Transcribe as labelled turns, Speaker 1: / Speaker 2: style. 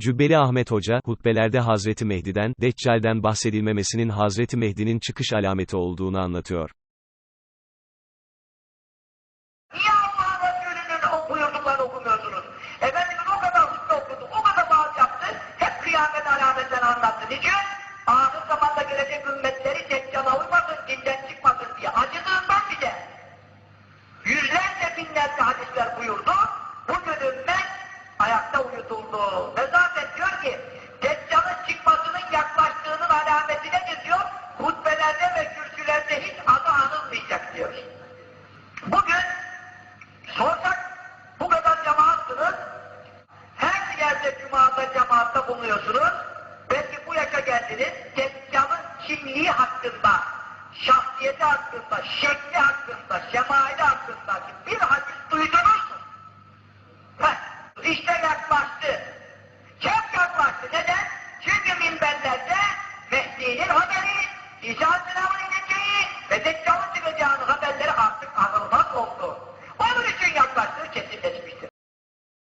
Speaker 1: Cübbeli Ahmet Hoca, hutbelerde Hazreti Mehdi'den, Deccal'den bahsedilmemesinin Hazreti Mehdi'nin çıkış alameti olduğunu anlatıyor.
Speaker 2: Niye Allah Resulü'nün buyurduklarını okumuyorsunuz? Efendimiz o kadar hutbe okudu, o kadar vaaz yaptı, hep kıyamet alametlerini anlattı. Niçin? Ahir zamanda gelecek ümmetleri deccala uymasın, dinden çıkmasın diye acıdığından bile yüzlerce binlerce hadisler buyurdu. Bugün ümmet ayakta uyutuldu. Ve hiç adı anılmayacak diyor. Bugün sorsak bu kadar cemaatsınız, her yerde cumada cemaatta bulunuyorsunuz, belki bu yaşa geldiniz, Deccal'ın kimliği hakkında, şahsiyeti hakkında, şekli hakkında, şemaili hakkında bir hadis duydunuz mu? Heh, işte yaklaştı. Çok yaklaştı. Neden? Çünkü minberlerde Mehdi'nin haberi, İsa Aleyhisselam'ın ve Deccal'ın çıkacağının haberleri artık anılmaz oldu. Onun için yaklaştığı kesinleşti.